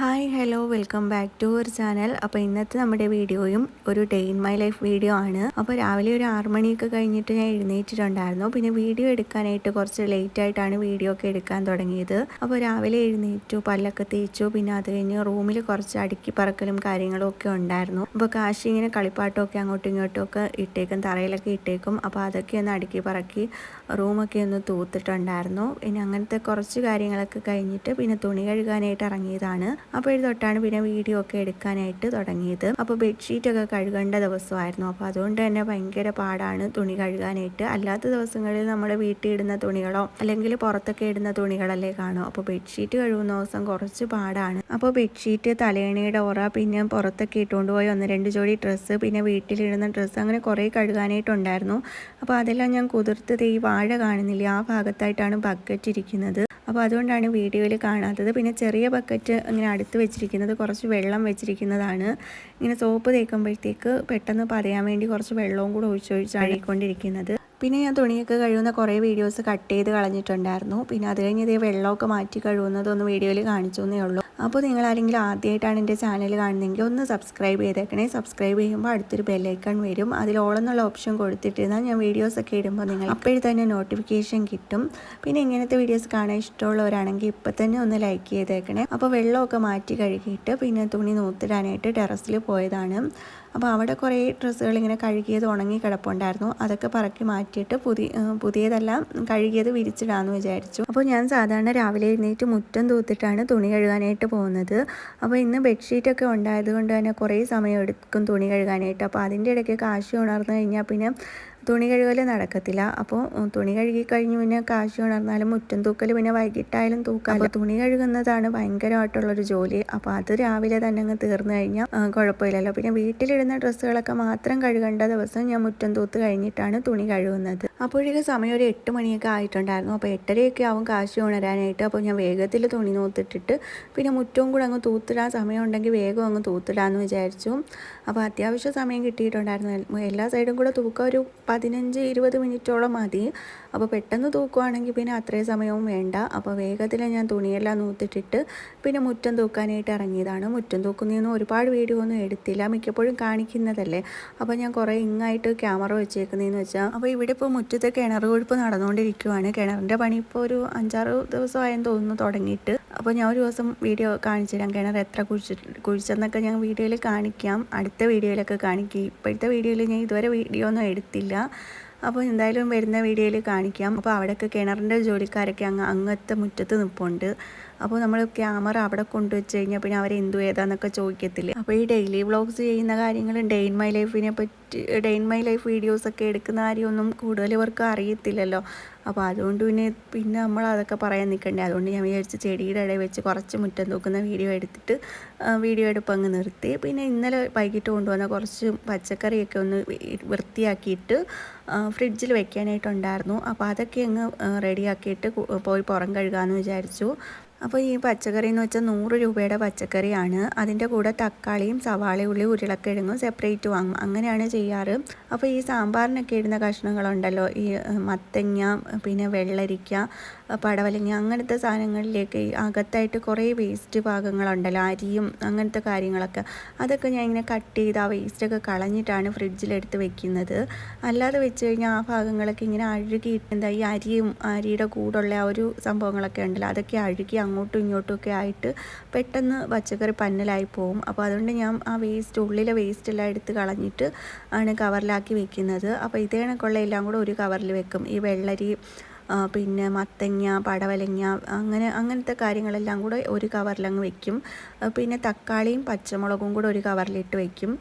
Hi hello welcome back to our channel. അപ്പോൾ ഇന്നത്തെ നമ്മുടെ വീഡിയോയും ഒരു day in my life video ആണ്. അപ്പോൾ രാവിലെ ഒരു ആറ് മണിയൊക്കെ കഴിഞ്ഞിട്ട് ഞാൻ എഴുന്നേറ്റിട്ടുണ്ടായിരുന്നു. പിന്നെ വീഡിയോ എടുക്കാനായിട്ട് കുറച്ച് ലേറ്റ് ആയിട്ടാണ് വീഡിയോ ഒക്കെ എടുക്കാൻ തുടങ്ങിയത്. അപ്പോൾ രാവിലെ എഴുന്നേറ്റു പല്ലൊക്കെ തേച്ചു. പിന്നെ അത് കഴിഞ്ഞ് റൂമിൽ കുറച്ച് അടുക്കി പറക്കലും കാര്യങ്ങളും ഒക്കെ ഉണ്ടായിരുന്നു. അപ്പോൾ കാശി ഇങ്ങനെ കളിപ്പാട്ടമൊക്കെ അങ്ങോട്ടും ഇങ്ങോട്ടും ഒക്കെ ഇട്ടേക്കും തറയിലൊക്കെ ഇട്ടേക്കും. അപ്പോൾ അതൊക്കെ ഒന്ന് അടുക്കി പറക്കി റൂമൊക്കെ ഒന്ന് തൂത്തിട്ടുണ്ടായിരുന്നു. പിന്നെ അങ്ങനത്തെ കുറച്ച് കാര്യങ്ങളൊക്കെ കഴിഞ്ഞിട്ട് പിന്നെ തുണി കഴുകാനായിട്ട് ഇറങ്ങിയതാണ്. അപ്പോൾ ഇത് തൊട്ടാണ് പിന്നെ വീഡിയോ ഒക്കെ എടുക്കാനായിട്ട് തുടങ്ങിയത്. അപ്പോൾ ബെഡ്ഷീറ്റ് ഒക്കെ കഴുകേണ്ട ദിവസമായിരുന്നു. അപ്പോൾ അതുകൊണ്ട് തന്നെ ഭയങ്കര പാടാണ് തുണി കഴുകാനായിട്ട്. അല്ലാത്ത ദിവസങ്ങളിൽ നമ്മൾ വീട്ടിൽ ഇടുന്ന തുണികളോ അല്ലെങ്കിൽ പുറത്തൊക്കെ ഇടുന്ന തുണികളല്ലേ കാണും. അപ്പോൾ ബെഡ്ഷീറ്റ് കഴുകുന്ന ദിവസം കുറച്ച് പാടാണ്. അപ്പോൾ ബെഡ്ഷീറ്റ് തലേണിയുടെ ഓറ പിന്നെ പുറത്തൊക്കെ ഇട്ടുകൊണ്ട് പോയി ഒന്ന് രണ്ട് ജോഡി ഡ്രസ്സ് പിന്നെ വീട്ടിലിടുന്ന ഡ്രസ്സ് അങ്ങനെ കുറേ കഴുകാനായിട്ടുണ്ടായിരുന്നു. അപ്പോൾ അതെല്ലാം ഞാൻ കുതിർത്ത് ഈ കാണുന്നില്ല. ആ ഭാഗത്തായിട്ടാണ് ബക്കറ്റ് ഇരിക്കുന്നത്. അപ്പോൾ അതുകൊണ്ടാണ് വീഡിയോയിൽ കാണാത്തത്. പിന്നെ ചെറിയ ബക്കറ്റ് ഇങ്ങനെ അടുത്ത് വെച്ചിരിക്കുന്നത്. കുറച്ച് വെള്ളം വെച്ചിരിക്കുന്നതാണ്. ഇങ്ങനെ സോപ്പ് തേക്കുമ്പോഴത്തേക്ക് പെട്ടെന്ന് പറയാൻ വേണ്ടി കുറച്ച് വെള്ളവും കൂടെ ഒഴിച്ചൊഴിച്ച് അഴുകിക്കൊണ്ടിരിക്കുന്നത് പിന്നെ ഞാൻ തുണിയൊക്കെ കഴുകുന്ന കുറേ വീഡിയോസ് കട്ട് ചെയ്ത് കളഞ്ഞിട്ടുണ്ടായിരുന്നു. പിന്നെ അത് കഴിഞ്ഞ് ഇതേ വെള്ളമൊക്കെ മാറ്റി കഴുകുന്നതൊന്ന് വീഡിയോയിൽ കാണിച്ചു എന്നേ ഉള്ളൂ. അപ്പോൾ നിങ്ങൾ ആരെങ്കിലും ആദ്യമായിട്ടാണ് എന്റെ ചാനൽ കാണുന്നതെങ്കിൽ ഒന്ന് സബ്സ്ക്രൈബ് ചെയ്തേക്കണേ. സബ്സ്ക്രൈബ് ചെയ്യുമ്പോൾ അടുത്തൊരു ബെല്ലൈക്കൺ വരും. അതിൽ ഓളെന്നുള്ള ഓപ്ഷൻ കൊടുത്തിട്ടിരുന്നാൽ ഞാൻ വീഡിയോസൊക്കെ ഇടുമ്പോൾ നിങ്ങൾ അപ്പോഴും തന്നെ നോട്ടിഫിക്കേഷൻ കിട്ടും. പിന്നെ ഇങ്ങനത്തെ വീഡിയോസ് കാണാൻ ഇഷ്ടമുള്ളവരാണെങ്കിൽ ഇപ്പം തന്നെ ഒന്ന് ലൈക്ക് ചെയ്തേക്കണേ. അപ്പോൾ വെള്ളമൊക്കെ മാറ്റി കഴുകിയിട്ട് പിന്നെ തുണി നൂത്തിടാനായിട്ട് ടെറസിൽ പോയതാണ്. അപ്പോൾ അവിടെ കുറേ ഡ്രസ്സുകൾ ഇങ്ങനെ കഴുകിയത് ഉണങ്ങി കിടപ്പുണ്ടായിരുന്നു. അതൊക്കെ പറക്കി മാറ്റിയിട്ട് പുതിയ പുതിയതെല്ലാം കഴുകിയത് വിരിച്ചിടാമെന്ന് വിചാരിച്ചു. അപ്പോൾ ഞാൻ സാധാരണ രാവിലെ എഴുന്നേറ്റ് മുറ്റം തൂത്തിട്ടാണ് തുണി കഴുകാനായിട്ട് പോകുന്നത്. അപ്പോൾ ഇന്ന് ബെഡ്ഷീറ്റൊക്കെ ഉണ്ടായത് കൊണ്ട് തന്നെ കുറേ സമയം എടുക്കും തുണി കഴുകാനായിട്ട്. അപ്പോൾ അതിന്റെ ഇടയ്ക്ക് കാശി ഉണർന്നു കഴിഞ്ഞാൽ പിന്നെ തുണി കഴുകൽ നടക്കത്തില്ല. അപ്പോൾ തുണി കഴുകി കഴിഞ്ഞ് പിന്നെ കാശ് ഉണർന്നാലും മുറ്റം തൂക്കൽ പിന്നെ വൈകിട്ടായാലും തൂക്കാം. അപ്പോൾ തുണി കഴുകുന്നതാണ് ഭയങ്കരമായിട്ടുള്ളൊരു ജോലി. അപ്പോൾ അത് രാവിലെ തന്നെ അങ്ങ് തീർന്നു കഴിഞ്ഞാൽ കുഴപ്പമില്ലല്ലോ. പിന്നെ വീട്ടിലിടുന്ന ഡ്രസ്സുകളൊക്കെ മാത്രം കഴുകേണ്ട ദിവസം ഞാൻ മുറ്റം തൂത്ത് കഴിഞ്ഞിട്ടാണ് തുണി കഴുകുന്നത്. അപ്പോഴേക്ക് സമയം ഒരു എട്ട് മണിയൊക്കെ ആയിട്ടുണ്ടായിരുന്നു. അപ്പോൾ എട്ടരയൊക്കെ ആവും കാശ് ഉണരാനായിട്ട്. അപ്പോൾ ഞാൻ വേഗത്തിൽ തുണി നൂത്തിട്ടിട്ട് പിന്നെ മുറ്റവും കൂടെ അങ്ങ് തൂത്തിടാൻ സമയം ഉണ്ടെങ്കിൽ വേഗം അങ്ങ് തൂത്തിടാമെന്ന് വിചാരിച്ചു. അപ്പോൾ അത്യാവശ്യം സമയം കിട്ടിയിട്ടുണ്ടായിരുന്നു. എല്ലാ സൈഡും കൂടെ തൂക്കം ഒരു പതിനഞ്ച് ഇരുപത് മിനിറ്റോളം മതി. അപ്പോൾ പെട്ടെന്ന് തൂക്കുവാണെങ്കിൽ പിന്നെ അത്രയും സമയവും വേണ്ട. അപ്പോൾ വേഗത്തിൽ ഞാൻ തുണിയെല്ലാം നൂത്തിട്ടിട്ട് പിന്നെ മുറ്റം തൂക്കാനായിട്ട് ഇറങ്ങിയതാണ്. മുറ്റം തൂക്കുന്നതൊന്നും ഒരുപാട് വീഡിയോ ഒന്നും എടുത്തില്ല. മിക്കപ്പോഴും കാണിക്കുന്നതല്ലേ. അപ്പോൾ ഞാൻ കുറേ ഇങ്ങായിട്ട് ക്യാമറ വെച്ചേക്കുന്നതെന്ന് വെച്ചാൽ അപ്പോൾ ഇവിടെ ഇപ്പോൾ മുറ്റത്തെ കിണർ കൊഴുപ്പ് നടന്നുകൊണ്ടിരിക്കുവാണ് കിണറിന്റെ പണി ഇപ്പോൾ ഒരു അഞ്ചാറ് ദിവസമായെന്ന് തോന്നുന്നു തുടങ്ങിയിട്ട്. അപ്പോൾ ഞാൻ ഒരു ദിവസം വീഡിയോ കാണിച്ചു തരാം. കിണർ എത്ര കുഴിച്ച് കുഴിച്ചെന്നൊക്കെ ഞാൻ വീഡിയോയിൽ കാണിക്കാം. അടുത്ത വീഡിയോയിലൊക്കെ കാണിക്കും. ഇപ്പോഴത്തെ വീഡിയോയിൽ ഞാൻ ഇതുവരെ വീഡിയോ ഒന്നും എടുത്തില്ല. അപ്പോൾ എന്തായാലും വരുന്ന വീഡിയോയിൽ കാണിക്കാം. അപ്പോൾ അവിടെയൊക്കെ കിണറിന്റെ ജോലിക്കാരൊക്കെ അങ്ങ് അങ്ങത്തെ മുറ്റത്ത് നിൽപ്പുണ്ട് അപ്പോൾ നമ്മൾ ക്യാമറ അവിടെ കൊണ്ടുവച്ച് കഴിഞ്ഞാൽ പിന്നെ അവരെന്തു എന്തു ഏതാന്നൊക്കെ ചോദിക്കത്തില്ലേ. അപ്പോൾ ഈ ഡെയിലി വ്ളോഗ്സ് ചെയ്യുന്ന കാര്യങ്ങളും ഡെയിൻ മൈ ലൈഫിനെ പറ്റി ഡേ ഇൻ മൈ ലൈഫ് വീഡിയോസൊക്കെ എടുക്കുന്ന കാര്യമൊന്നും കൂടുതൽ ഇവർക്ക് അറിയത്തില്ലല്ലോ. അപ്പോൾ അതുകൊണ്ട് പിന്നെ പിന്നെ നമ്മൾ അതൊക്കെ പറയാൻ നിൽക്കണ്ടേ. അതുകൊണ്ട് ഞാൻ വിചാരിച്ച് ചെടിയുടെ ഇടയിൽ വെച്ച് കുറച്ച് മുറ്റം തൂക്കുന്ന വീഡിയോ എടുത്തിട്ട് വീഡിയോ എടുപ്പ് അങ്ങ് നിർത്തി. പിന്നെ ഇന്നലെ വൈകിട്ട് കൊണ്ടുവന്ന കുറച്ച് പച്ചക്കറിയൊക്കെ ഒന്ന് വൃത്തിയാക്കിയിട്ട് ഫ്രിഡ്ജിൽ വെക്കാനായിട്ടുണ്ടായിരുന്നു. അപ്പോൾ അതൊക്കെ അങ്ങ് റെഡിയാക്കിയിട്ട് പോയി പുറം കഴുകാമെന്ന് വിചാരിച്ചു. അപ്പോൾ ഈ പച്ചക്കറി എന്ന് വെച്ചാൽ നൂറ് രൂപയുടെ പച്ചക്കറിയാണ്. അതിന്റെ കൂടെ തക്കാളിയും സവാളയും ഉള്ളി ഉരുളക്കിഴങ്ങും സെപ്പറേറ്റ് വാങ്ങും. അങ്ങനെയാണ് ചെയ്യാറ്. അപ്പോൾ ഈ സാമ്പാറിനൊക്കെ ഇടുന്ന കഷ്ണങ്ങളുണ്ടല്ലോ. ഈ മത്തങ്ങ പിന്നെ വെള്ളരിക്ക പടവലങ്ങ അങ്ങനത്തെ സാധനങ്ങളിലേക്ക് അകത്തായിട്ട് കുറേ വേസ്റ്റ് ഭാഗങ്ങളുണ്ടല്ലോ അരിയും അങ്ങനത്തെ കാര്യങ്ങളൊക്കെ. അതൊക്കെ ഞാൻ ഇങ്ങനെ കട്ട് ചെയ്ത് ആ വേസ്റ്റൊക്കെ കളഞ്ഞിട്ടാണ് ഫ്രിഡ്ജിലെടുത്ത് വെക്കുന്നത്. അല്ലാതെ വെച്ച് കഴിഞ്ഞാൽ ആ ഭാഗങ്ങളൊക്കെ ഇങ്ങനെ അഴുകി എന്താ ഈ അരിയും അരിയുടെ കൂടുള്ള ആ ഒരു സംഭവങ്ങളൊക്കെ ഉണ്ടല്ലോ അതൊക്കെ അഴുകി അങ്ങോട്ടും ഇങ്ങോട്ടും ഒക്കെ ആയിട്ട് പെട്ടെന്ന് പച്ചക്കറി പന്നലായി പോകും അപ്പോൾ അതുകൊണ്ട് ഞാൻ ആ വേസ്റ്റ് ഉള്ളിലെ വേസ്റ്റ് എല്ലാം എടുത്ത് കളഞ്ഞിട്ട് ആണ് കവറിലാക്കി വെക്കുന്നത്. അപ്പോൾ ഇതേ കണക്കുള്ള എല്ലാം കൂടെ ഒരു കവറിൽ വെക്കും. ഈ വെള്ളരി പിന്നെ മത്തങ്ങ പടവലങ്ങ അങ്ങനെ അങ്ങനത്തെ കാര്യങ്ങളെല്ലാം കൂടെ ഒരു കവറിലങ്ങ് വെക്കും. പിന്നെ തക്കാളിയും പച്ചമുളകും കൂടെ ഒരു കവറിലിട്ട് വെക്കും.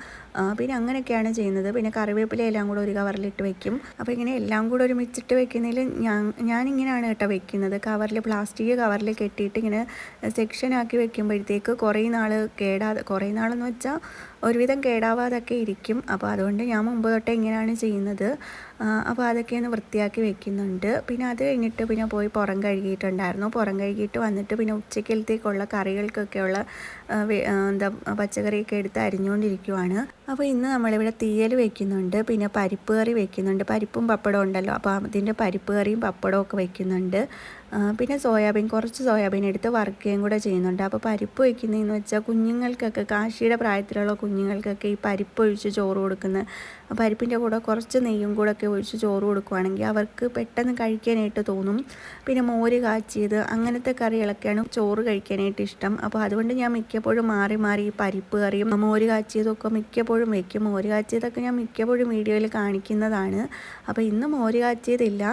പിന്നെ അങ്ങനെയൊക്കെയാണ് ചെയ്യുന്നത്. പിന്നെ കറിവേപ്പില എല്ലാം കൂടെ ഒരു കവറിലിട്ട് വെക്കും. അപ്പോൾ ഇങ്ങനെ എല്ലാം കൂടെ ഒരുമിച്ചിട്ട് വെക്കുന്നതിൽ ഞാൻ ഞാനിങ്ങനെയാണ് കേട്ടോ വെക്കുന്നത്. കവറിൽ പ്ലാസ്റ്റിക് കവറിൽ കെട്ടിയിട്ട് ഇങ്ങനെ സെക്ഷനാക്കി വെക്കുമ്പോഴത്തേക്ക് കുറേ നാൾ കേടാതെ കുറേ നാളെന്ന് വെച്ചാൽ ഒരുവിധം കേടാവാതൊക്കെ ഇരിക്കും. അപ്പോൾ അതുകൊണ്ട് ഞാൻ മുമ്പ് തൊട്ടേ ഇങ്ങനെയാണ് ചെയ്യുന്നത്. അപ്പോൾ അതൊക്കെ ഒന്ന് വൃത്തിയാക്കി വെക്കുന്നുണ്ട്. പിന്നെ അത് കഴിഞ്ഞിട്ട് പിന്നെ പോയി പുറം കഴുകിയിട്ടുണ്ടായിരുന്നു. പുറം കഴുകിയിട്ട് വന്നിട്ട് പിന്നെ ഉച്ചക്കലത്തേക്കുള്ള കറികൾക്കൊക്കെയുള്ള എന്താ പച്ചക്കറിയൊക്കെ എടുത്ത് അരിഞ്ഞുകൊണ്ടിരിക്കുവാണ്. അപ്പോൾ ഇന്ന് നമ്മളിവിടെ തീയൽ വെക്കുന്നുണ്ട് പിന്നെ പരിപ്പ് കറി വെക്കുന്നുണ്ട്. പരിപ്പും പപ്പടവും ഉണ്ടല്ലോ അപ്പോൾ അതിന്റെ പരിപ്പ് കറിയും പപ്പടവും ഒക്കെ വെക്കുന്നുണ്ട്. പിന്നെ സോയാബീൻ കുറച്ച് സോയാബീൻ എടുത്ത് വറുക്കുകയും കൂടെ ചെയ്യുന്നുണ്ട്. അപ്പോൾ പരിപ്പ് വയ്ക്കുന്നതെന്ന് വെച്ചാൽ കുഞ്ഞുങ്ങൾക്കൊക്കെ കാശിയുടെ പ്രായത്തിലുള്ള കുഞ്ഞുങ്ങൾക്കൊക്കെ ഈ പരിപ്പ് ഒഴിച്ച് ചോറ് കൊടുക്കുന്ന ആ പരിപ്പിന്റെ കൂടെ കുറച്ച് നെയ്യും കൂടെ ഒക്കെ ഒഴിച്ച് ചോറ് കൊടുക്കുവാണെങ്കിൽ അവർക്ക് പെട്ടെന്ന് കഴിക്കാനായിട്ട് തോന്നും. പിന്നെ മോര് കാച്ചിയത് അങ്ങനത്തെ കറികളൊക്കെയാണ് ചോറ് കഴിക്കാനായിട്ട് ഇഷ്ടം. അപ്പോൾ അതുകൊണ്ട് ഞാൻ മിക്കപ്പോഴും മാറി മാറി ഈ പരിപ്പ് കറിയും മോര് കാച്ചിയതൊക്കെ മിക്കപ്പോഴും വയ്ക്കും. മോര് കാച്ചിയതൊക്കെ ഞാൻ മിക്കപ്പോഴും വീഡിയോയിൽ കാണിക്കുന്നതാണ്. അപ്പോൾ ഇന്ന് മോര് കാച്ചിയതില്ല.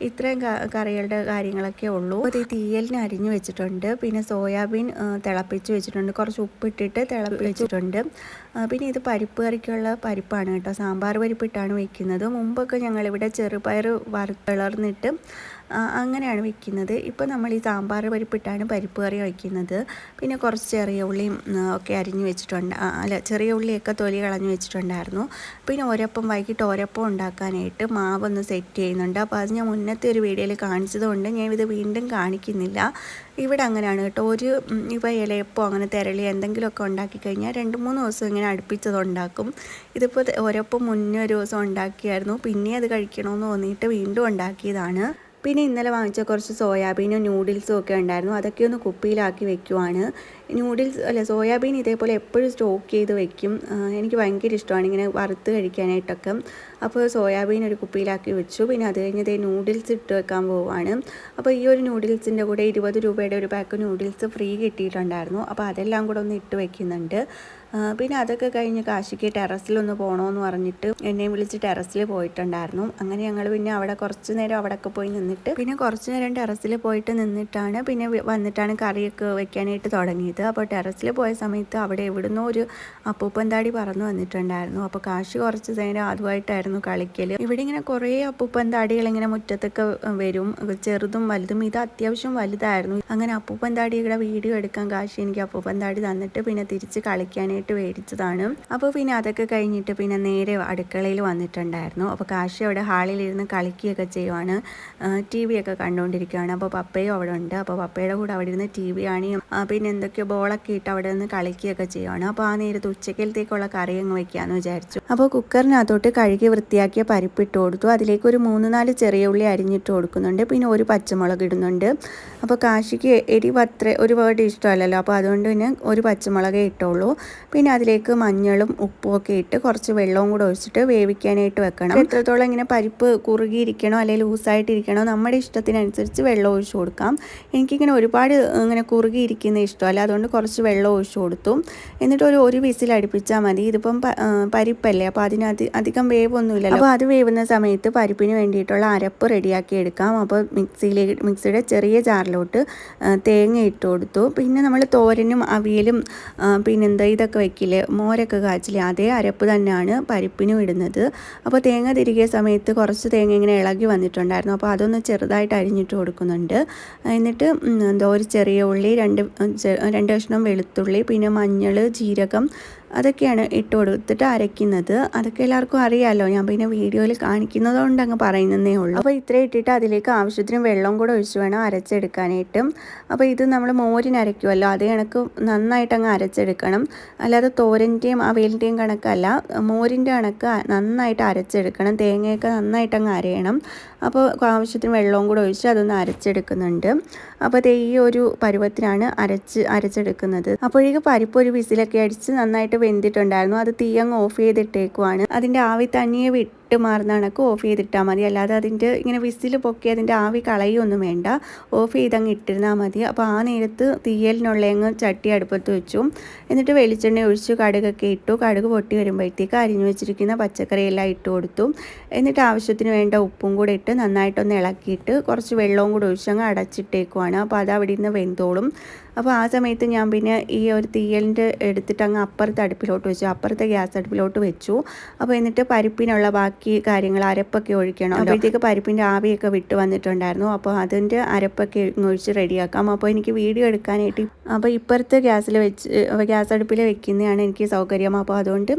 ഇത്രയും കറികളുടെ കാര്യങ്ങളൊക്കെ ഉള്ളൂ. ഈ തീയലിന് അരിഞ്ഞു വെച്ചിട്ടുണ്ട്. പിന്നെ സോയാബീൻ തിളപ്പിച്ച് വെച്ചിട്ടുണ്ട്. കുറച്ച് ഉപ്പിട്ടിട്ട് തിളപ്പിച്ചിട്ടുണ്ട് പിന്നെ ഇത് പരിപ്പ് കറിക്കുള്ള പരിപ്പാണ് കേട്ടോ. സാമ്പാർ പരിപ്പിട്ടാണ് വെക്കുന്നത്. മുമ്പൊക്കെ ഞങ്ങളിവിടെ ചെറുപയർ വറുത്തിളർന്നിട്ട് അങ്ങനെയാണ് വെക്കുന്നത്. ഇപ്പോൾ നമ്മൾ ഈ സാമ്പാർ പരിപ്പിട്ടാണ് പരിപ്പ് കറി വയ്ക്കുന്നത്. പിന്നെ കുറച്ച് ചെറിയ ഉള്ളിയും ഒക്കെ അരിഞ്ഞു വെച്ചിട്ടുണ്ട്. അല്ല ചെറിയ ഉള്ളിയൊക്കെ തൊലി കളഞ്ഞു വെച്ചിട്ടുണ്ടായിരുന്നു. പിന്നെ ഒരപ്പം വൈകിട്ട് ഒരപ്പം ഉണ്ടാക്കാനായിട്ട് മാവൊന്ന് സെറ്റ് ചെയ്യുന്നുണ്ട്. അപ്പോൾ അത് ഞാൻ മുന്നത്തെ ഒരു വീഡിയോയിൽ കാണിച്ചതുകൊണ്ട് ഞാൻ ഇത് വീണ്ടും കാണിക്കുന്നില്ല. ഇവിടെ അങ്ങനെയാണ് കേട്ടോ. ഒരു ഇപ്പോൾ ഇലയപ്പോ അങ്ങനെ തിരളി എന്തെങ്കിലുമൊക്കെ ഉണ്ടാക്കി കഴിഞ്ഞാൽ രണ്ട് മൂന്ന് ദിവസം ഇങ്ങനെ അടുപ്പിച്ചത് ഉണ്ടാക്കും. ഇതിപ്പോൾ ഒരപ്പം മുന്നേ ഒരു ദിവസം ഉണ്ടാക്കിയായിരുന്നു. പിന്നെ അത് കഴിക്കണമെന്ന് തോന്നിയിട്ട് വീണ്ടും ഉണ്ടാക്കിയതാണ്. പിന്നെ ഇന്നലെ വാങ്ങിച്ച കുറച്ച് സോയാബീനും നൂഡിൽസും ഒക്കെ ഉണ്ടായിരുന്നു. അതൊക്കെ ഒന്ന് കുപ്പിയിലാക്കി വെക്കുവാണ്. ന്യൂഡിൽസ് അല്ല സോയാബീൻ ഇതേപോലെ എപ്പോഴും സ്റ്റോക്ക് ചെയ്ത് വെക്കും. എനിക്ക് ഭയങ്കര ഇഷ്ടമാണ് ഇങ്ങനെ വറുത്ത് കഴിക്കാനായിട്ടൊക്കെ. അപ്പോൾ സോയാബീൻ ഒരു കുപ്പിയിലാക്കി വെച്ചു. പിന്നെ അത് കഴിഞ്ഞ് ദേ നൂഡിൽസ് ഇട്ട് വെക്കാൻ പോവുകയാണ് അപ്പോൾ ഈ ഒരു നൂഡിൽസിന്റെ കൂടെ ഇരുപത് രൂപയുടെ ഒരു പാക്ക് നൂഡിൽസ് ഫ്രീ കിട്ടിയിട്ടുണ്ടായിരുന്നു. അപ്പോൾ അതെല്ലാം കൂടെ ഒന്ന് ഇട്ട് വെക്കുന്നുണ്ട്. പിന്നെ അതൊക്കെ കഴിഞ്ഞ് കാശിക്ക് ടെറസിലൊന്ന് പോകണമെന്ന് പറഞ്ഞിട്ട് എന്നെയും വിളിച്ച് ടെറസിൽ പോയിട്ടുണ്ടായിരുന്നു. അങ്ങനെ ഞങ്ങൾ പിന്നെ അവിടെ കുറച്ച് നേരം അവിടെയൊക്കെ പോയി നിന്നിട്ട് പിന്നെ കുറച്ച് നേരം ടെറസിൽ പോയിട്ട് നിന്നിട്ടാണ് പിന്നെ വന്നിട്ടാണ് കറിയൊക്കെ വെക്കാനായിട്ട് തുടങ്ങിയത്. അപ്പോൾ ടെറസിൽ പോയ സമയത്ത് അവിടെ എവിടുന്നോ ഒരു അപ്പൂപ്പന്താടി പറന്നു വന്നിട്ടുണ്ടായിരുന്നു. അപ്പോൾ കാശ് കുറച്ച് നേരം അതുമായിട്ടായിരുന്നു കളിക്കൽ ഇവിടെ ഇങ്ങനെ കുറേ അപ്പൂപ്പന്താടികൾ ഇങ്ങനെ മുറ്റത്തൊക്കെ വരും. ചെറുതും വലുതും. ഇത് അത്യാവശ്യം വലുതായിരുന്നു. അങ്ങനെ അപ്പൂപ്പന്താടിയുടെ വീഡിയോ എടുക്കാൻ കാശ് എനിക്ക് അപ്പൂപ്പന്താടി തന്നിട്ട് പിന്നെ തിരിച്ച് കളിക്കാനായിട്ട് മേടിച്ചതാണ് അപ്പോൾ പിന്നെ അതൊക്കെ കഴിഞ്ഞിട്ട് പിന്നെ നേരെ അടുക്കളയിൽ വന്നിട്ടുണ്ടായിരുന്നു. അപ്പോൾ കാശി അവിടെ ഹാളിലിരുന്ന് കളിക്കുകയൊക്കെ ചെയ്യുവാണ്. ടി വി ഒക്കെ കണ്ടുകൊണ്ടിരിക്കുകയാണ്. അപ്പോൾ പപ്പയും അവിടെ ഉണ്ട്. അപ്പോൾ പപ്പയുടെ കൂടെ അവിടെ ഇരുന്ന് ടി വി ആണിയും പിന്നെ എന്തൊക്കെയോ ബോളൊക്കെ ഇട്ട് അവിടെ നിന്ന് കളിക്കുകയൊക്കെ ചെയ്യുവാണ്. അപ്പോൾ ആ നേരത്ത് ഉച്ചക്കലത്തേക്കുള്ള കറി അങ്ങ് വെക്കാമെന്ന് വിചാരിച്ചു. അപ്പോൾ കുക്കറിനകത്തോട്ട് കഴുകി വൃത്തിയാക്കിയ പരിപ്പിട്ട് കൊടുത്തു. അതിലേക്ക് ഒരു മൂന്ന് നാല് ചെറിയ ഉള്ളി അരിഞ്ഞിട്ട് കൊടുക്കുന്നുണ്ട്. പിന്നെ ഒരു പച്ചമുളക് ഇടുന്നുണ്ട്. അപ്പോൾ കാശിക്ക് എരിവ് അത്ര ഒരുപാട് ഇഷ്ടമല്ലല്ലോ. അപ്പോൾ അതുകൊണ്ട് പിന്നെ ഒരു പച്ചമുളകേ ഇട്ടുള്ളൂ. പിന്നെ അതിലേക്ക് മഞ്ഞളും ഉപ്പും ഒക്കെ ഇട്ട് കുറച്ച് വെള്ളവും കൂടെ ഒഴിച്ചിട്ട് വേവിക്കാനായിട്ട് വെക്കണം. എത്രത്തോളം ഇങ്ങനെ പരിപ്പ് കുറുകിയിരിക്കണോ അല്ലെങ്കിൽ ലൂസായിട്ടിരിക്കണോ നമ്മുടെ ഇഷ്ടത്തിനനുസരിച്ച് വെള്ളം ഒഴിച്ചു കൊടുക്കാം. എനിക്കിങ്ങനെ ഒരുപാട് ഇങ്ങനെ കുറുകിയിരിക്കുന്ന ഇഷ്ടമല്ല. അതുകൊണ്ട് കുറച്ച് വെള്ളം ഒഴിച്ചു കൊടുത്തു. എന്നിട്ട് ഒരു ഒരു വിസിൽ അടുപ്പിച്ചാൽ മതി. ഇതിപ്പം പരിപ്പല്ലേ? അപ്പോൾ അതിനകത്ത് അധികം വേവൊന്നുമില്ല അപ്പോൾ അത് വേവുന്ന സമയത്ത് പരിപ്പിന് വേണ്ടിയിട്ടുള്ള അരപ്പ് റെഡിയാക്കി എടുക്കാം. അപ്പോൾ മിക്സിയിൽ മിക്സിയുടെ ചെറിയ ജാറിലോട്ട് തേങ്ങ ഇട്ട് കൊടുത്തു. പിന്നെ നമ്മൾ തോരനും അവിയലും പിന്നെന്താ ഇതൊക്കെ വെക്കില്ലേ മോരൊക്കെ കാച്ചില്ലേ അതേ അരപ്പ് തന്നെയാണ് പരിപ്പിനും ഇടുന്നത്. അപ്പോൾ തേങ്ങ തിരികിയ സമയത്ത് കുറച്ച് തേങ്ങ ഇങ്ങനെ ഇളകി വന്നിട്ടുണ്ടായിരുന്നു. അപ്പോൾ അതൊന്ന് ചെറുതായിട്ട് അരിഞ്ഞിട്ട് കൊടുക്കുന്നുണ്ട്. എന്നിട്ട് എന്തോ ഒരു ചെറിയ ഉള്ളി രണ്ട് രണ്ട് കഷ്ണം വെളുത്തുള്ളി പിന്നെ മഞ്ഞൾ ജീരകം അതൊക്കെയാണ് ഇട്ട് കൊടുത്തിട്ട് അരയ്ക്കുന്നത്. അതൊക്കെ എല്ലാവർക്കും അറിയാമല്ലോ ഞാൻ പിന്നെ വീഡിയോയിൽ കാണിക്കുന്നത് കൊണ്ട് അങ്ങ് പറയുന്നതേ ഉള്ളൂ. അപ്പോൾ ഇത്രയും ഇട്ടിട്ട് അതിലേക്ക് ആവശ്യത്തിന് വെള്ളം കൂടെ ഒഴിച്ച് വേണം അരച്ചെടുക്കാനായിട്ട്. അപ്പോൾ ഇത് നമ്മൾ മോരിന് അരയ്ക്കുമല്ലോ അതേ കണക്ക് നന്നായിട്ട് അങ്ങ് അരച്ചെടുക്കണം. അല്ലാതെ തോരന്റെയും അവയിലിന്റെയും കണക്കല്ല. മോരിന്റെ കണക്ക് നന്നായിട്ട് അരച്ചെടുക്കണം. തേങ്ങയൊക്കെ നന്നായിട്ട് അങ്ങ് അരയണം. അപ്പോൾ ആവശ്യത്തിന് വെള്ളവും കൂടെ ഒഴിച്ച് അതൊന്ന് അരച്ചെടുക്കുന്നുണ്ട്. അപ്പോൾ ദേ ഈ ഒരു പരുവത്തിനാണ് അരച്ച് അരച്ചെടുക്കുന്നത്. അപ്പോഴേക്ക് പരിപ്പ് ഒരു വിസിലൊക്കെ അടിച്ച് നന്നായിട്ട് വെന്തിട്ടുണ്ടായിരുന്നു. അത് തീ അങ്ങ് ഓഫ് ചെയ്തിട്ടേക്കുവാണ്. അതിന്റെ ആവി തനിയെ വിട്ട്. മാറുന്ന കണക്ക് ഓഫ് ചെയ്തിട്ടാൽ മതി. അല്ലാതെ അതിന്റെ ഇങ്ങനെ വിസിൽ പൊക്കി അതിന്റെ ആവി കളയൊന്നും വേണ്ട. ഓഫ് ചെയ്ത് അങ്ങ് ഇട്ടിരുന്നാൽ മതി. അപ്പോൾ ആ നേരത്ത് തീയലിനുള്ള അങ്ങ് ചട്ടി അടുപ്പത്ത് വെച്ചു. എന്നിട്ട് വെളിച്ചെണ്ണ ഒഴിച്ച് കടുകൊക്കെ ഇട്ടു. കടുക് പൊട്ടി വരുമ്പോഴത്തേക്ക് അരിഞ്ഞു വെച്ചിരിക്കുന്ന പച്ചക്കറിയെല്ലാം ഇട്ട് കൊടുത്തു. എന്നിട്ട് ആവശ്യത്തിന് വേണ്ട ഉപ്പും കൂടെ ഇട്ട് നന്നായിട്ടൊന്ന് ഇളക്കിയിട്ട് കുറച്ച് വെള്ളവും കൂടെ ഒഴിച്ച് അങ്ങ് അടച്ചിട്ടേക്കുവാണ്. അപ്പോൾ അത് അവിടെ നിന്ന് വെന്തോളും. അപ്പോൾ ആ സമയത്ത് ഞാൻ പിന്നെ ഈ ഒരു തീയലിന്റെ എടുത്തിട്ട് അങ്ങ് അപ്പുറത്തെ അടുപ്പിലോട്ട് വെച്ചു. അപ്പുറത്തെ ഗ്യാസ് അടുപ്പിലോട്ട് വെച്ചു. അപ്പോൾ എന്നിട്ട് പരിപ്പിനുള്ള ബാക്കി ബാക്കി കാര്യങ്ങൾ അരപ്പൊക്കെ ഒഴിക്കണം? അപ്പോഴത്തേക്ക് പരിപ്പിന്റെ ആവിയൊക്കെ വിട്ട് വന്നിട്ടുണ്ടായിരുന്നു. അപ്പോൾ അതിന്റെ അരപ്പൊക്കെ ഒഴിച്ച് റെഡിയാക്കാം. അപ്പോൾ എനിക്ക് വീഡിയോ എടുക്കാനായിട്ട് അപ്പോൾ ഇപ്പുറത്തെ ഗ്യാസിൽ വെച്ച് ഗ്യാസ് അടുപ്പിൽ വെക്കുന്നതാണ് എനിക്ക് സൗകര്യം. അപ്പോൾ അതുകൊണ്ട്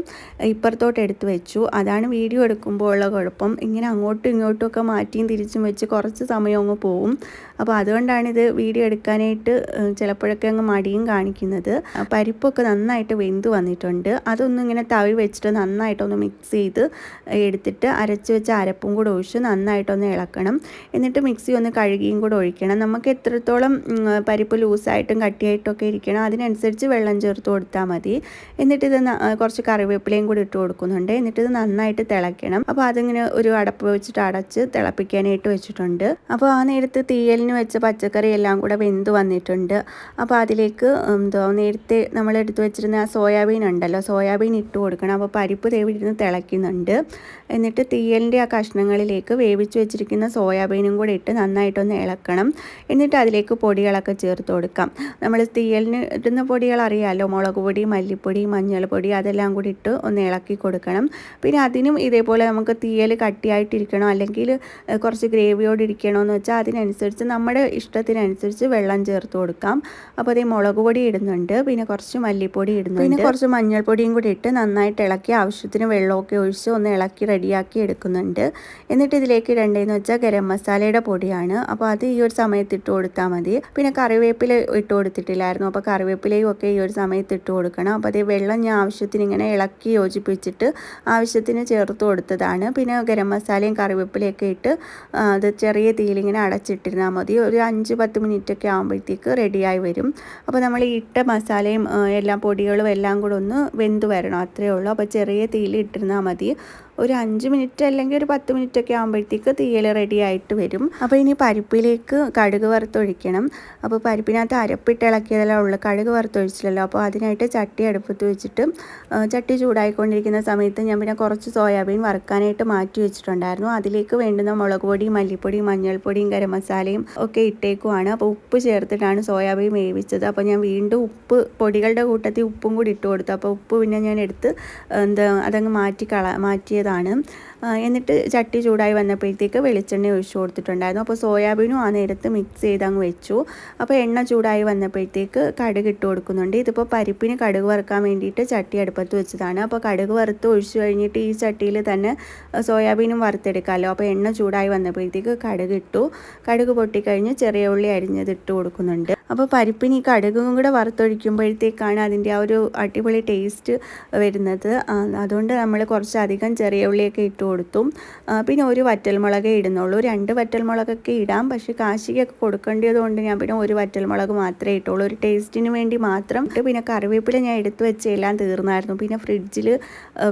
ഇപ്പുറത്തോട്ട് എടുത്ത് വെച്ചു. അതാണ് വീഡിയോ എടുക്കുമ്പോൾ ഉള്ള കുഴപ്പം. ഇങ്ങനെ അങ്ങോട്ടും ഇങ്ങോട്ടും ഒക്കെ മാറ്റിയും തിരിച്ചും വെച്ച് കുറച്ച് സമയം അങ്ങ് പോവും. അപ്പോൾ അതുകൊണ്ടാണ് ഇത് വീഡിയോ എടുക്കാനായിട്ട് ചിലപ്പോഴൊക്കെ അങ്ങ് മടിയും കാണിക്കുന്നത്. പരിപ്പൊക്കെ നന്നായിട്ട് വെന്ത് വന്നിട്ടുണ്ട്. അതൊന്നും ഇങ്ങനെ തവി വെച്ചിട്ട് നന്നായിട്ടൊന്ന് മിക്സ് ചെയ്ത് എടുത്തിട്ട് അരച്ച് വെച്ച അരപ്പും കൂടെ ഒഴിച്ച് നന്നായിട്ടൊന്ന് ഇളക്കണം. എന്നിട്ട് മിക്സി ഒന്ന് കഴുകിയും കൂടെ ഒഴിക്കണം. നമുക്ക് എത്രത്തോളം പരിപ്പ് ലൂസായിട്ടും കട്ടിയായിട്ടും ഒക്കെ ഇരിക്കണം അതിനനുസരിച്ച് വെള്ളം ചേർത്ത് കൊടുത്താൽ മതി. എന്നിട്ട് ഇത് കുറച്ച് കറിവേപ്പിലയും കൂടി ഇട്ട് കൊടുക്കുന്നുണ്ട്. എന്നിട്ട് ഇത് നന്നായിട്ട് തിളയ്ക്കണം. അപ്പോൾ അതിങ്ങനെ ഒരു അടപ്പ് വെച്ചിട്ട് അടച്ച് തിളപ്പിക്കാനായിട്ട് വെച്ചിട്ടുണ്ട്. അപ്പോൾ ആ നേരത്ത് തീയലിന് വെച്ച പച്ചക്കറി എല്ലാം കൂടെ വെന്ത് വന്നിട്ടുണ്ട്. അപ്പോൾ അതിലേക്ക് എന്തോ നേരത്തെ നമ്മൾ എടുത്തു വെച്ചിരുന്ന ആ സോയാബീൻ ഉണ്ടല്ലോ സോയാബീൻ ഇട്ട് കൊടുക്കണം. അപ്പോൾ പരിപ്പ് തേവിടുന്ന് തിളയ്ക്കുന്നുണ്ട്. എന്നിട്ട് തീയലിന്റെ ആ കഷ്ണങ്ങളിലേക്ക് വേവിച്ച് വെച്ചിരിക്കുന്ന സോയാബീനും കൂടി ഇട്ട് നന്നായിട്ടൊന്ന് ഇളക്കണം. എന്നിട്ട് അതിലേക്ക് പൊടികളൊക്കെ ചേർത്ത് കൊടുക്കാം. നമ്മൾ തീയലിന് ഇടുന്ന പൊടികൾ അറിയാമല്ലോ മുളക് പൊടി മല്ലിപ്പൊടി മഞ്ഞൾപ്പൊടി അതെല്ലാം കൂടി ഇട്ട് ഒന്ന് ഇളക്കി കൊടുക്കണം. പിന്നെ അതിനും ഇതേപോലെ നമുക്ക് തീയൽ കട്ടിയായിട്ടിരിക്കണോ? അല്ലെങ്കിൽ കുറച്ച് ഗ്രേവിയോട് ഇരിക്കണോ എന്ന് വെച്ചാൽ അതിനനുസരിച്ച് നമ്മുടെ ഇഷ്ടത്തിനനുസരിച്ച് വെള്ളം ചേർത്ത് കൊടുക്കാം. അപ്പോൾ അതേ മുളക് പൊടി ഇടുന്നുണ്ട്. പിന്നെ കുറച്ച് മല്ലിപ്പൊടി ഇടുന്നുണ്ട്. പിന്നെ കുറച്ച് മഞ്ഞൾപ്പൊടിയും കൂടി ഇട്ട് നന്നായിട്ട് ഇളക്കി ആവശ്യത്തിന് വെള്ളമൊക്കെ ഒഴിച്ച് ഒന്ന് ഇളക്കി റെഡിയാക്കി എടുക്കുന്നുണ്ട്. എന്നിട്ട് ഇതിലേക്ക് ഇടേണ്ടതെന്ന് വെച്ചാൽ ഗരം മസാലയുടെ പൊടിയാണ്. അപ്പോൾ അത് ഈ ഒരു സമയത്ത് ഇട്ട് കൊടുത്താൽ മതി. പിന്നെ കറിവേപ്പില ഇട്ട് കൊടുത്തിട്ടില്ലായിരുന്നു. അപ്പോൾ കറിവേപ്പിലയും ഒക്കെ ഈ ഒരു സമയത്ത് ഇട്ട് കൊടുക്കണം. അപ്പോൾ അതേ വെള്ളം ഞാൻ ആവശ്യത്തിന് ഇങ്ങനെ ഇളക്കി യോജിപ്പിച്ചിട്ട് ആവശ്യത്തിന് ചേർത്ത് കൊടുത്തതാണ്. പിന്നെ ഗരം മസാലയും കറിവേപ്പിലയൊക്കെ ഇട്ട് അത് ചെറിയ തീയിലിങ്ങനെ അടച്ചിട്ടിരുന്നാൽ മതി. ഒരു അഞ്ച് പത്ത് മിനിറ്റ് ഒക്കെ ആകുമ്പോഴത്തേക്ക് റെഡിയായി വരും. അപ്പോൾ നമ്മൾ ഇട്ട മസാലയും എല്ലാം പൊടികളും എല്ലാം കൂടെ ഒന്ന് വെന്ത് വരണം. അത്രയേ ഉള്ളൂ. അപ്പോൾ ചെറിയ തീയിൽ ഇട്ടിരുന്നാൽ മതി. ഒരു അഞ്ച് മിനിറ്റ് അല്ലെങ്കിൽ ഒരു പത്ത് മിനിറ്റ് ഒക്കെ ആകുമ്പോഴത്തേക്ക് തീയൽ റെഡി ആയിട്ട് വരും. അപ്പോൾ ഇനി പരിപ്പിലേക്ക് കടുക് വറുത്തൊഴിക്കണം. അപ്പോൾ പരിപ്പിനകത്ത് അരപ്പിട്ട് ഇളക്കിയതെല്ലാം ഉള്ളു. കടുക് വറുത്തൊഴിച്ചില്ലല്ലോ. അപ്പോൾ അതിനായിട്ട് ചട്ടി അടുപ്പത്ത് വെച്ചിട്ട് ചട്ടി ചൂടായിക്കൊണ്ടിരിക്കുന്ന സമയത്ത് ഞാൻ പിന്നെ കുറച്ച് സോയാബീൻ വറുക്കാനായിട്ട് മാറ്റി വെച്ചിട്ടുണ്ടായിരുന്നു. അതിലേക്ക് വേണ്ടുന്ന മുളക് പൊടി മല്ലിപ്പൊടി മഞ്ഞൾപ്പൊടിയും ഗരം മസാലയും ഒക്കെ ഇട്ടേക്കുവാണ്. അപ്പോൾ ഉപ്പ് ചേർത്തിട്ടാണ് സോയാബീൻ വേവിച്ചത്. അപ്പോൾ ഞാൻ വീണ്ടും ഉപ്പ് പൊടികളുടെ കൂട്ടത്തിൽ ഉപ്പും കൂടി ഇട്ട് കൊടുത്തു. അപ്പോൾ ഉപ്പ് പിന്നെ ഞാൻ എടുത്ത് എന്താ അതങ്ങ് മാറ്റി കള മാറ്റിയത് ചെയ്തതാണ്. എന്നിട്ട് ചട്ടി ചൂടായി വന്നപ്പോഴത്തേക്ക് വെളിച്ചെണ്ണ ഒഴിച്ചു കൊടുത്തിട്ടുണ്ടായിരുന്നു. അപ്പോൾ സോയാബീനും ആ നേരത്ത് മിക്സ് ചെയ്ത് അങ്ങ് വെച്ചു. അപ്പോൾ എണ്ണ ചൂടായി വന്നപ്പോഴത്തേക്ക് കടുക് ഇട്ട് കൊടുക്കുന്നുണ്ട്. ഇതിപ്പോൾ പരിപ്പിന് കടുക് വറുക്കാൻ വേണ്ടിയിട്ട് ചട്ടി അടുപ്പത്ത് വെച്ചതാണ്. അപ്പോൾ കടുക് വറുത്ത് ഒഴിച്ചു കഴിഞ്ഞിട്ട് ഈ ചട്ടിയിൽ തന്നെ സോയാബീനും വറുത്തെടുക്കാമല്ലോ. അപ്പോൾ എണ്ണ ചൂടായി വന്നപ്പോഴത്തേക്ക് കടുക് ഇട്ടു. കടുക് പൊട്ടിക്കഴിഞ്ഞ് ചെറിയ ഉള്ളി അരിഞ്ഞത് ഇട്ട് കൊടുക്കുന്നുണ്ട്. അപ്പോൾ പരിപ്പിന് ഈ കടുകും കൂടെ വറുത്തൊഴിക്കുമ്പോഴത്തേക്കാണ് അതിന്റെ ആ ഒരു അടിപൊളി ടേസ്റ്റ് വരുന്നത്. അതുകൊണ്ട് നമ്മൾ കുറച്ചധികം ചെറിയ ഉള്ളിയൊക്കെ ഇട്ട് കൊടുത്തു. പിന്നെ ഒരു വറ്റൽമുളകേ ഇടുന്നുള്ളൂ. രണ്ട് വറ്റൽമുളകൊക്കെ ഇടാം. പക്ഷേ കാശിക്കൊക്കെ കൊടുക്കേണ്ടത് കൊണ്ട് ഞാൻ പിന്നെ ഒരു വറ്റൽമുളക് മാത്രമേ ഇട്ടുള്ളൂ. ഒരു ടേസ്റ്റിന് വേണ്ടി മാത്രം. പിന്നെ കറിവേപ്പില ഞാൻ എടുത്തു വെച്ചെല്ലാം തീർന്നായിരുന്നു. പിന്നെ ഫ്രിഡ്ജിൽ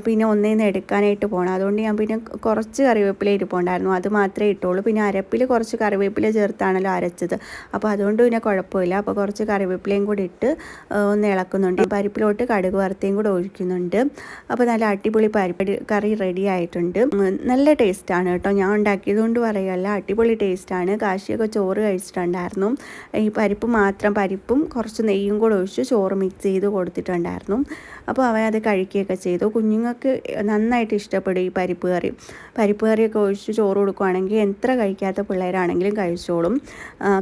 പിന്നെ ഒന്നേന്ന് എടുക്കാനായിട്ട് പോകണം അതുകൊണ്ട് ഞാൻ പിന്നെ കുറച്ച് കറിവേപ്പില ഇരിപ്പുണ്ടായിരുന്നു. അത് മാത്രമേ ഇട്ടുള്ളൂ. പിന്നെ അരപ്പിൽ കുറച്ച് കറിവേപ്പില ചേർത്താണല്ലോ അരച്ചത്. അപ്പോൾ അതുകൊണ്ട് പിന്നെ കുഴപ്പമില്ല. അപ്പോൾ കുറച്ച് കറിവേപ്പിലയും കൂടി ഇട്ട് ഒന്ന് ഇളക്കുന്നുണ്ട്. പരിപ്പിലോട്ട് കടുക് വറുത്തയും കൂടെ ഒഴിക്കുന്നുണ്ട്. അപ്പോൾ നല്ല അടിപൊളി പരിപ്പ് കറി റെഡി ആയിട്ടുണ്ട്. നല്ല ടേസ്റ്റാണ് കേട്ടോ. ഞാൻ ഉണ്ടാക്കിയത് കൊണ്ട് പറയുകയല്ല അടിപൊളി ടേസ്റ്റാണ് കാശിയൊക്കെ ചോറ് കഴിച്ചിട്ടുണ്ടായിരുന്നു. ഈ പരിപ്പ് മാത്രം പരിപ്പും കുറച്ച് നെയ്യും കൂടെ ഒഴിച്ച് ചോറ് മിക്സ് ചെയ്ത് കൊടുത്തിട്ടുണ്ടായിരുന്നു. അപ്പോൾ അവൻ അത് കഴിക്കുകയൊക്കെ ചെയ്തു. കുഞ്ഞുങ്ങൾക്ക് നന്നായിട്ട് ഇഷ്ടപ്പെടും ഈ പരിപ്പ് കറി. പരിപ്പ് കറിയൊക്കെ ഒഴിച്ച് ചോറ് കൊടുക്കുകയാണെങ്കിൽ എത്ര കഴിക്കാത്ത പിള്ളേരാണെങ്കിലും കഴിച്ചോളും.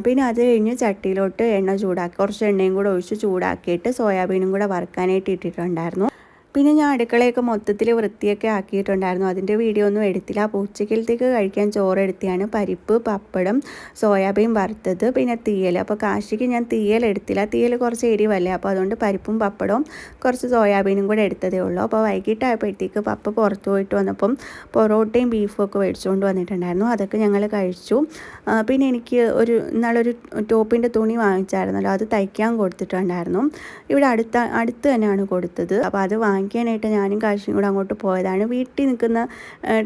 പിന്നെ അത് കഴിഞ്ഞ് ചട്ടിയിലോട്ട് എണ്ണ ചൂടാക്കി കുറച്ച് എണ്ണയും കൂടെ ഒഴിച്ച് ചൂടാക്കിയിട്ട് സോയാബീനും കൂടെ വറുക്കാനായിട്ട് ഇട്ടിട്ടുണ്ടായിരുന്നു. പിന്നെ ഞാൻ അടുക്കളയൊക്കെ മൊത്തത്തിൽ വൃത്തിയൊക്കെ ആക്കിയിട്ടുണ്ടായിരുന്നു. അതിന്റെ വീഡിയോ ഒന്നും എടുത്തില്ല. അപ്പോൾ ഉച്ചക്കലത്തേക്ക് കഴിക്കാൻ ചോറ് എടുത്തിയാണ്. പരിപ്പ് പപ്പടം സോയാബീൻ വറുത്തത് പിന്നെ തീയൽ. അപ്പോൾ കാശിക്ക് ഞാൻ തീയൽ എടുത്തില്ല. തീയൽ കുറച്ച് എരിവല്ലേ? അപ്പോൾ അതുകൊണ്ട് പരിപ്പും പപ്പടവും കുറച്ച് സോയാബീനും കൂടെ എടുത്തതേ ഉള്ളൂ. അപ്പോൾ വൈകിട്ടായപ്പോഴത്തേക്ക് പപ്പ പുറത്തു പോയിട്ട് വന്നപ്പം പൊറോട്ടയും ബീഫും ഒക്കെ മേടിച്ചുകൊണ്ട് വന്നിട്ടുണ്ടായിരുന്നു. അതൊക്കെ ഞങ്ങൾ കഴിച്ചു. പിന്നെ എനിക്ക് ഒരു ഇന്നാളൊരു ടോപ്പിന്റെ തുണി വാങ്ങിച്ചായിരുന്നല്ലോ. അത് തയ്ക്കാൻ കൊടുത്തിട്ടുണ്ടായിരുന്നു. ഇവിടെ അടുത്ത അടുത്ത് തന്നെയാണ് കൊടുത്തത്. അപ്പോൾ അത് വാങ്ങി വാങ്ങിക്കാനായിട്ട് ഞാനും കാശും കൂടെ അങ്ങോട്ട് പോയതാണ്. വീട്ടിൽ നിൽക്കുന്ന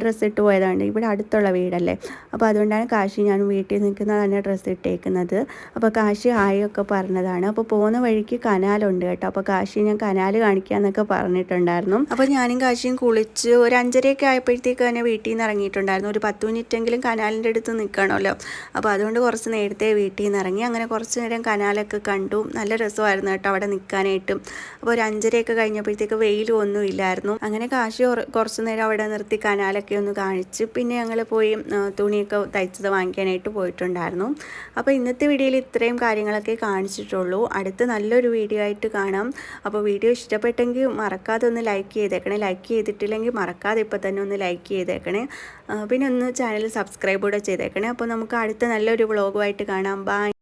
ഡ്രസ്സ് ഇട്ട് പോയതാണ്. ഇവിടെ അടുത്തുള്ള വീടല്ലേ. അപ്പോൾ അതുകൊണ്ടാണ് കാശി ഞാൻ വീട്ടിൽ നിൽക്കുന്ന തന്നെ ഡ്രസ്സ് ഇട്ടേക്കുന്നത്. അപ്പോൾ കാശി ആയൊക്കെ പറഞ്ഞതാണ്. അപ്പോൾ പോകുന്ന വഴിക്ക് കനാലുണ്ട് കേട്ടോ. അപ്പോൾ കാശി ഞാൻ കനാൽ കാണിക്കാമെന്നൊക്കെ പറഞ്ഞിട്ടുണ്ടായിരുന്നു. അപ്പോൾ ഞാനും കാശിയും കുളിച്ച് ഒരു അഞ്ചരയൊക്കെ ആയപ്പോഴത്തേക്ക് തന്നെ വീട്ടിൽ നിന്ന് ഇറങ്ങിയിട്ടുണ്ടായിരുന്നു. ഒരു പത്ത് മിനിറ്റെങ്കിലും കനാലിന്റെ അടുത്ത് നിൽക്കണമല്ലോ. അപ്പോൾ അതുകൊണ്ട് കുറച്ച് നേരത്തെ വീട്ടിൽ നിന്ന് ഇറങ്ങി. അങ്ങനെ കുറച്ച് നേരം കനാലൊക്കെ കണ്ടു. നല്ല രസമായിരുന്നു കേട്ടോ അവിടെ നിൽക്കാനായിട്ടും. അപ്പോൾ ഒരു അഞ്ചരയൊക്കെ കഴിഞ്ഞപ്പോഴത്തേക്ക് വെയിൽ വെയിലും ഒന്നും ഇല്ലായിരുന്നു. അങ്ങനെ കാശി കുറച്ചു നേരം അവിടെ നിർത്തി കനാലൊക്കെ ഒന്ന് കാണിച്ച് പിന്നെ ഞങ്ങൾ പോയി തുണിയൊക്കെ തയ്ച്ചത് വാങ്ങിക്കാനായിട്ട് പോയിട്ടുണ്ടായിരുന്നു. അപ്പോൾ ഇന്നത്തെ വീഡിയോയിൽ ഇത്രയും കാര്യങ്ങളൊക്കെ കാണിച്ചിട്ടുള്ളൂ. അടുത്ത് നല്ലൊരു വീഡിയോ ആയിട്ട് കാണാം. അപ്പോൾ വീഡിയോ ഇഷ്ടപ്പെട്ടെങ്കിൽ മറക്കാതെ ഒന്ന് ലൈക്ക് ചെയ്തേക്കണേ. ലൈക്ക് ചെയ്തിട്ടില്ലെങ്കിൽ മറക്കാതെ ഇപ്പോൾ തന്നെ ഒന്ന് ലൈക്ക് ചെയ്തേക്കണേ. പിന്നെ ഒന്ന് ചാനൽ സബ്സ്ക്രൈബ് കൂടെ ചെയ്തേക്കണേ. അപ്പോൾ നമുക്ക് അടുത്ത നല്ലൊരു വ്ളോഗുമായിട്ട് കാണാം. ബൈ.